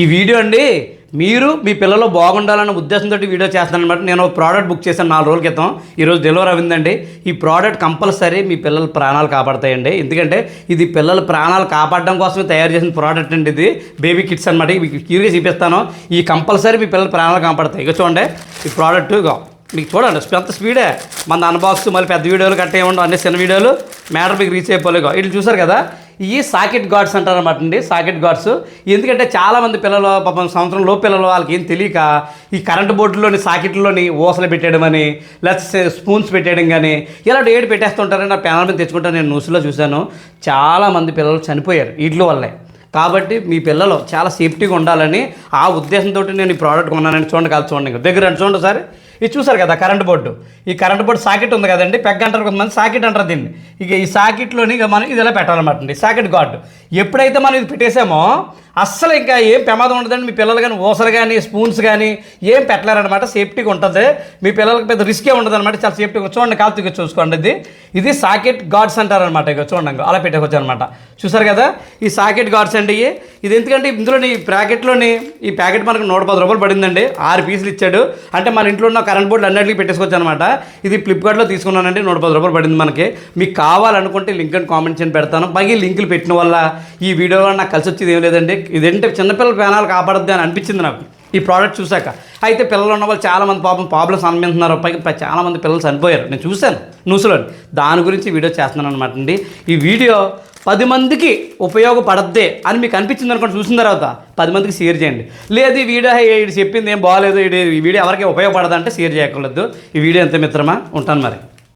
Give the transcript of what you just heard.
ఈ వీడియో అండి మీరు మీ పిల్లలు బాగుండాలన్న ఉద్దేశంతో వీడియో చేస్తాను అనమాట నేను ఒక ప్రోడక్ట్ బుక్ చేశాను నాలుగు రోజుల క్రితం. ఈరోజు డెలివరీ అయిందండి ఈ ప్రోడక్ట్ కంపల్సరీ మీ పిల్లల ప్రాణాలు కాపాడతాయండి. ఎందుకంటే ఇది పిల్లల ప్రాణాలు కాపాడడం కోసమే తయారు చేసిన ప్రోడక్ట్ అండి ఇది. బేబీ కిట్స్ అనమాట మీకు క్యూరిగా చూపిస్తాను. ఈ కంపల్సరీ మీ పిల్లల ప్రాణాలు కాపాడతాయి. ఇక చూడండి. ఈ ప్రోడక్ట్ ఇగో. మీకు చూడండి పెద్ద స్పీడే మన అన్బాక్స్ మళ్ళీ పెద్ద వీడియోలు కట్టే ఉండవు. అన్ని చిన్న వీడియోలు. మ్యాటర్ మీకు రీచ్ అయిపోలేగా వీళ్ళు చూసారు కదా? ఈ సాకెట్ గాడ్స్ అంటారు అనమాట అండి సాకెట్ గాడ్స్. ఎందుకంటే చాలామంది పిల్లలు పాపం సంవత్సరం లో పిల్లలు వాళ్ళకి ఏం తెలియక ఈ కరెంట్ బోర్డులోని సాకెట్లోని ఊసలు పెట్టేయడం అని లేకపోతే స్పూన్స్ పెట్టేయడం కానీ ఇలాంటి ఏడు పెట్టేస్తుంటారని నా పెనాల మీద తెచ్చుకుంటాను నేను న్యూస్లో చూశాను. చాలామంది పిల్లలు చనిపోయారు వీటి వల్లే. కాబట్టి మీ పిల్లలు చాలా సేఫ్టీగా ఉండాలని ఆ ఉద్దేశంతో నేను ఈ ప్రోడక్ట్ కొన్నానని చూడండి కాదు చూడండి దగ్గర చూడండి సార్ ఇది చూసారు కదా కరెంట్ బోర్డు. ఈ కరెంట్ బోర్డు సాకెట్ ఉంది కదండి పెగ్ అంటారు కొంతమంది సాకెట్ అంటారు దీన్ని. ఇక ఈ సాకెట్లోని ఇక మనం ఇది ఇలా పెట్టాలన్నమాట అండి? Socket guard. ఎప్పుడైతే మనం ఇది పెట్టేసామో అస్సలు ఇంకా ఏం ప్రమాదం ఉండదండి. మీ పిల్లలు కానీ ఊసలు కానీ స్పూన్స్ కానీ ఏం పెట్టలేరనమాట సేఫ్టీగా ఉంటుంది. మీ పిల్లలకి పెద్ద రిస్కే ఉండదు అనమాట చాలా సేఫ్టీగా చూడండి కాదు చూసుకోండి ఇది. ఇది సాకెట్ గాడ్స్ అంటారనమాట ఇక చూడండి అలా పెట్టేకొచ్చు అనమాట చూసారు కదా? ఈ సాకెట్ గాడ్స్ అండి ఇది ఎందుకంటే ఇందులోని ఈ ప్యాకెట్లోని ఈ ప్యాకెట్ మనకు నూట పది రూపాయలు పడిందండి. ఆరు పీసులు ఇచ్చాడు. అంటే మన ఇంట్లో ఉన్న కరెంట్ బోర్డు అన్నిటికీ పెట్టేసుకోవచ్చు అనమాట ఇది ఫ్లిప్కార్ట్లో తీసుకున్నానండి. నూట పది రూపాయలు పడింది మనకి. మీకు కావాలనుకుంటే లింక్ అండ్ కామెంట్స్ అని పెడతాను. పైగా లింకులు పెట్టిన వల్ల ఈ వీడియో వల్ల నాకు కలిసి వచ్చేది ఏం లేదండి. ఇదేంటే చిన్నపిల్లల ప్రాణాలు కాపాడద్దు అని అనిపించింది నాకు. ఈ ప్రోడక్ట్ చూశాక. అయితే పిల్లలు ఉన్న వాళ్ళు చాలామంది పాపం ప్రాబ్లమ్స్ అనుభవిస్తున్నారు పైకి చాలామంది పిల్లలు చనిపోయారు. నేను చూశాను. న్యూస్లో దాని గురించి వీడియో చేస్తున్నాను అనమాట అండి. ఈ వీడియో పది మందికి ఉపయోగపడద్దే అని మీకు అనిపించింది అనుకోండి చూసిన తర్వాత పది మందికి షేర్ చేయండి. లేదు ఈ వీడియో చెప్పింది ఏం బాగాలేదు ఈ వీడియో ఎవరికి ఉపయోగపడదంటే షేర్ చేయకూడదు ఈ వీడియో ఎంత మిత్రమా? ఉంటాను మరి.